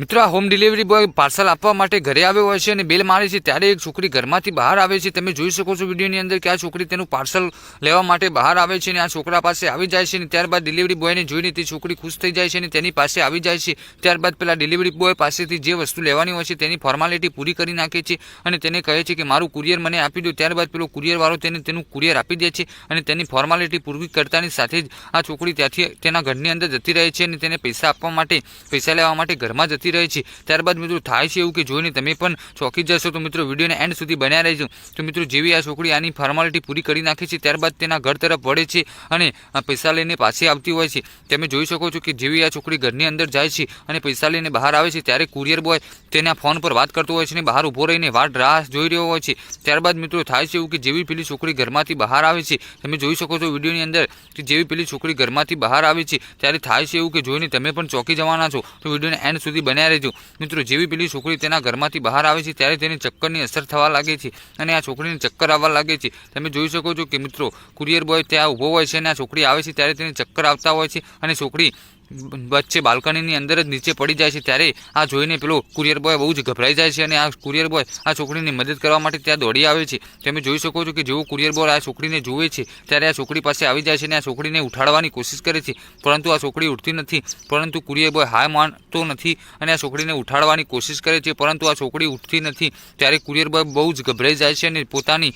મિત્રો, આ home delivery boy parcel આપવા માટે ઘરે આવ્યો હોય છે અને બેલ મારે છે ત્યારે એક છોકરી ઘરમાંથી બહાર આવે છે. તમે જોઈ શકો છો વિડીયોની અંદર કે આ છોકરી તેનું પાર્સલ લેવા માટે બહાર આવે છે અને આ છોકરા પાસે આવી જાય છે અને ત્યારબાદ ડિલિવરી બોયને જોઈને તે છોકરી ખુશ થઈ જાય છે અને તેની પાસે આવી જાય છે. ત્યારબાદ પેલા ડિલિવરી બોય પાસેથી જે વસ્તુ લેવાની હોય છે તેની ફોર્માલિટી પૂરી કરી નાખે છે અને તેને કહે છે કે મારું કુરિયર મને આપી દો. ત્યારબાદ પેલો કુરિયરવાળો તેને તેનું કુરિયર આપી દે છે અને તેની ફોર્માલિટી પૂરી કરતાની સાથે જ આ છોકરી ત્યાંથી તેના ઘરની અંદર જતી રહે છે અને તેને પૈસા આપવા માટે, પૈસા લેવા માટે ઘરમાં જતી રહે છે. ત્યારબાદ મિત્રો થાય છે એવું કે જોઈને તમે પણ ચોંકી જશો. તો મિત્રો વિડીયોને એન્ડ સુધી બન્યા રહેજો. તો મિત્રો જેવી આ છોકરી આની ફોર્માલિટી પૂરી કરી નાખે છે, ત્યારબાદ તેના ઘર તરફ વળે છે અને પૈસા લઈને પાછી આવતી હોય છે. તમે જોઈ શકો છો કે જેવી આ છોકરી ઘરની અંદર જાય છે અને પૈસા લઈને બહાર આવે છે, ત્યારે કુરિયર બોય તેના ફોન પર વાત કરતો હોય છે અને બહાર ઊભો રહીને વાટ રાહ જોઈ રહ્યો હોય છે. ત્યારબાદ મિત્રો થાય છે એવું કે જેવી પેલી છોકરી ઘરમાંથી બહાર આવે છે. તમે જોઈ શકો છો વિડીયોની અંદર કે જેવી પેલી છોકરી ઘરમાંથી બહાર આવે છે, ત્યારે થાય છે એવું કે જોઈને તમે પણ ચોંકી જવાના છો. તો વિડીયોને એન્ડ સુધી બન્યા રહેજો. મિત્રો, જેવી પેલી છોકરી તેના ઘરમાંથી બહાર આવે છે, ત્યારે તેને ચક્કરની અસર થવા લાગે છે અને આ છોકરીને ચક્કર આવવા લાગે છે. તમે જોઈ શકો છો કે મિત્રો, કુરિયર બોય ત્યાં ઊભો હોય છે અને આ છોકરી આવે છે, ત્યારે તેને ચક્કર આવતા હોય છે અને છોકરી વચ્ચે બાલ્કનીની અંદર જ નીચે પડી જાય છે ત્યારે આ જોઈને પેલો કુરિયર બોય બહુ જ ગભરાઈ જાય છે અને આ કુરિયર બોય આ છોકરીની મદદ કરવા માટે ત્યાં દોડી આવે છે. તમે જોઈ શકો છો કે જેવો કુરિયર બોય આ છોકરીને જુએ છે ત્યારે આ છોકરી પાસે આવી જાય છે અને આ છોકરીને ઉઠાડવાની કોશિશ કરે છે. પરંતુ આ છોકરી ઉઠતી નથી, પરંતુ કુરિયર બોય હાય માનતો નથી અને આ છોકરીને ઉઠાડવાની કોશિશ કરે છે. પરંતુ આ છોકરી ઉઠતી નથી ત્યારે કુરિયર બોય બહુ જ ગભરાઈ જાય છે અને પોતાની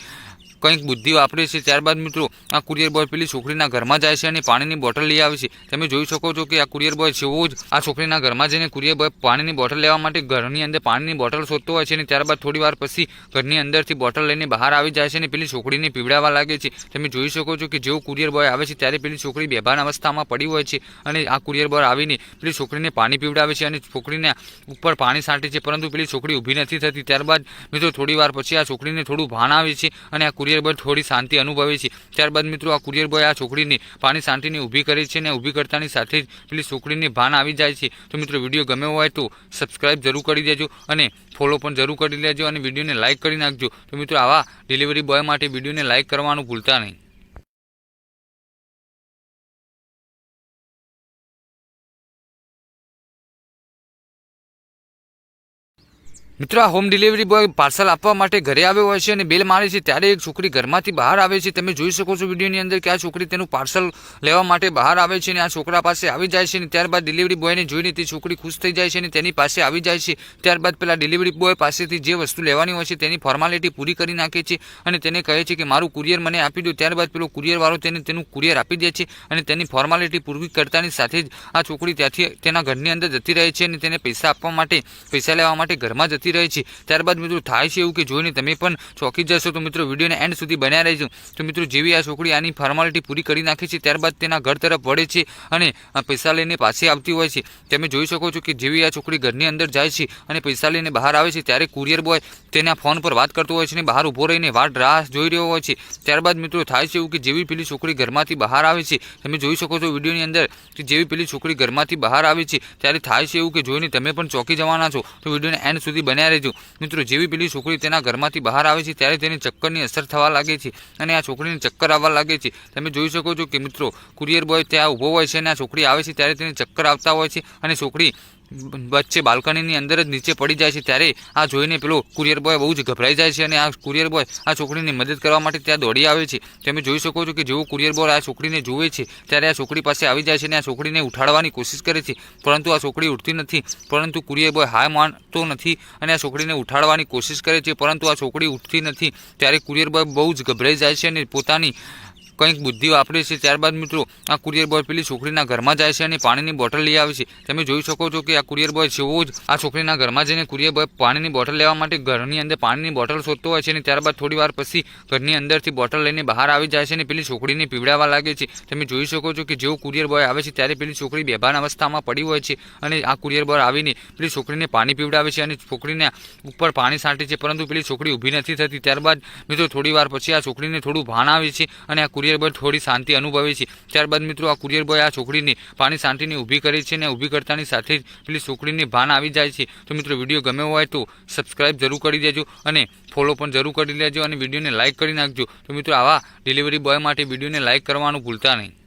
કંઈક બુદ્ધિ વાપરે છે ત્યારબાદ મિત્રો, આ કુરિયર બોય પેલી છોકરીના ઘરમાં જાય છે અને પાણીની બોટલ લઈ આવે છે. તમે જોઈ શકો છો કે આ કુરિયર બોય જેવો જ આ છોકરીના ઘરમાં જઈને કુરિયર બોય પાણીની બોટલ લેવા માટે ઘરની અંદર પાણીની બોટલ શોધતો હોય છે અને ત્યારબાદ થોડી વાર પછી ઘરની અંદરથી બોટલ લઈને બહાર આવી જાય છે અને પેલી છોકરીને પીવડાવવા લાગે છે. તમે જોઈ શકો છો કે જેવો કુરિયર બોય આવે છે ત્યારે પેલી છોકરી બેભાન અવસ્થામાં પડી હોય છે અને આ કુરિયર બોય આવીને પેલી છોકરીને પાણી પીવડાવે છે અને છોકરીને ઉપર પાણી છાંટે છે પરંતુ પેલી છોકરી ઊભી નથી થતી. ત્યારબાદ મિત્રો થોડી વાર પછી આ છોકરીને થોડું ભાન આવે છે અને આ કુરિયર બોય થોડી શાંતિ અનુભવે છે. ત્યારબાદ મિત્રો આ કુરિયર બોય આ છોકરીની પાણી શાંતિને ઊભી કરે છે અને ઊભી કરતાની સાથે જ પેલી છોકરીને ભાન આવી જાય છે. તો મિત્રો વીડિયો ગમે હોય તો સબસ્ક્રાઇબ જરૂર કરી દેજો અને ફોલો પણ જરૂર કરી લેજો અને વિડીયોને લાઇક કરી નાખજો. તો મિત્રો આવા ડિલિવરી બોય માટે વિડીયોને લાઇક કરવાનું ભૂલતા નહીં. મિત્રો, આ હોમ ડિલિવરી બોય પાર્સલ આપવા માટે ઘરે આવ્યો હોય છે અને બેલ મારે છે ત્યારે એક છોકરી ઘરમાંથી બહાર આવે છે. તમે જોઈ શકો છો વિડીયોની અંદર કે આ છોકરી તેનું પાર્સલ લેવા માટે બહાર આવે છે અને આ છોકરા પાસે આવી જાય છે અને ત્યારબાદ ડિલિવરી બોયને જોઈને તે છોકરી ખુશ થઈ જાય છે અને તેની પાસે આવી જાય છે. ત્યારબાદ પેલા ડિલિવરી બોય પાસેથી જે વસ્તુ લેવાની હોય છે તેની ફોર્માલિટી પૂરી કરી નાખે છે અને તેને કહે છે કે મારું કુરિયર મને આપી દો. ત્યારબાદ પેલો કુરિયરવાળો તેને તેનું કુરિયર આપી દે છે અને તેની ફોર્માલિટી પૂરી કરતાની સાથે જ આ છોકરી ત્યાંથી તેના ઘરની અંદર જતી રહે છે અને તેને પૈસા આપવા માટે, પૈસા લેવા માટે ઘરમાં જતી રહે છે. ત્યારબાદ મિત્રો થાય છે એવું કે જોઈને તમે પણ ચોંકી જશો. તો મિત્રો વિડીયોને એન્ડ સુધી બન્યા રહેજો. તો મિત્રો જેવી આ છોકરી આની ફોર્માલિટી પૂરી કરી નાખે છે, ત્યારબાદ તેના ઘર તરફ વળે છે અને પૈસા લઈને પાછી આવતી હોય છે. તમે જોઈ શકો છો કે જેવી આ છોકરી ઘરની અંદર જાય છે અને પૈસા લઈને બહાર આવે છે, ત્યારે કુરિયર બોય તેના ફોન પર વાત કરતો હોય છે અને બહાર ઊભો રહીને વાટ રાહ જોઈ રહ્યો હોય છે. ત્યારબાદ મિત્રો થાય છે એવું કે જેવી પેલી છોકરી ઘરમાંથી બહાર આવે છે, તમે જોઈ શકો છો વિડીયોની અંદર કે જેવી પેલી છોકરી ઘરમાંથી બહાર આવે છે, ત્યારે થાય છે એવું કે જોઈને તમે પણ ચોંકી જવાના છો. તો વિડીયોને એન્ડ સુધી બન્યા રહેજો. મિત્રો, જેવી પેલી છોકરી તેના ઘરમાંથી બહાર આવે છે, ત્યારે તેની ચક્કરની અસર થવા લાગે છે અને આ છોકરીને ચક્કર આવવા લાગે છે. તમે જોઈ શકો છો કે મિત્રો, કુરિયર બોય ત્યાં ઊભો હોય છે અને આ છોકરી આવે છે, ત્યારે તેને ચક્કર આવતા હોય છે અને છોકરી વચ્ચે બાલ્કનીની અંદર જ નીચે પડી જાય છે ત્યારે આ જોઈને પેલો કુરિયર બોય બહુ જ ગભરાઈ જાય છે અને આ કુરિયર બોય આ છોકરીની મદદ કરવા માટે ત્યાં દોડી આવે છે. તમે જોઈ શકો છો કે જેવો કુરિયર બોય આ છોકરીને જુએ છે ત્યારે આ છોકરી પાસે આવી જાય છે અને આ છોકરીને ઉઠાડવાની કોશિશ કરે છે. પરંતુ આ છોકરી ઉઠતી નથી, પરંતુ કુરિયર બોય હાય માનતો નથી અને આ છોકરીને ઉઠાડવાની કોશિશ કરે છે. પરંતુ આ છોકરી ઉઠતી નથી ત્યારે કુરિયર બોય બહુ જ ગભરાઈ જાય છે અને પોતાની કંઈક બુદ્ધિ વાપરે છે, ત્યારબાદ મિત્રો, આ કુરિયર બોય પેલી છોકરીના ઘરમાં જાય છે અને પાણીની બોટલ લઈ આવે છે. તમે જોઈ શકો છો કે આ કુરિયર બોય જેવો જ આ છોકરીના ઘરમાં જઈને કુરિયર બોય પાણીની બોટલ લેવા માટે ઘરની અંદર પાણીની બોટલ શોધતો હોય છે અને ત્યારબાદ થોડી વાર પછી ઘરની અંદરથી બોટલ લઈને બહાર આવી જાય છે અને પેલી છોકરીને પીવડાવવા લાગે છે. તમે જોઈ શકો છો કે જેવો કુરિયર બોય આવે છે, ત્યારે પેલી છોકરી બેભાન અવસ્થામાં પડી હોય છે અને આ કુરિયર બોય આવીને પેલી છોકરીને પાણી પીવડાવે છે અને છોકરીને ઉપર પાણી સાંટે છે, પરંતુ પેલી છોકરી ઊભી નથી થતી. ત્યારબાદ મિત્રો, થોડી વાર પછી આ છોકરીને થોડું ભાન આવે છે અને આ કુરિયર બોય થોડી શાંતિ અનુભવે છે. ત્યારબાદ મિત્રો આ કુરિયર બોય આ છોકરીને પાણી શાંતિની ઊભી કરે છે અને ઊભી કરતાની સાથે જ પેલી છોકરીને ભાન આવી જાય છે. તો મિત્રો વીડિયો ગમ્યો હોય તો સબસ્ક્રાઇબ જરૂર કરી દેજો અને ફોલો પણ જરૂર કરી લેજો અને વિડીયોને લાઇક કરી નાખજો. તો મિત્રો આવા ડિલિવરી બોય માટે વિડીયોને લાઇક કરવાનું ભૂલતા નહીં.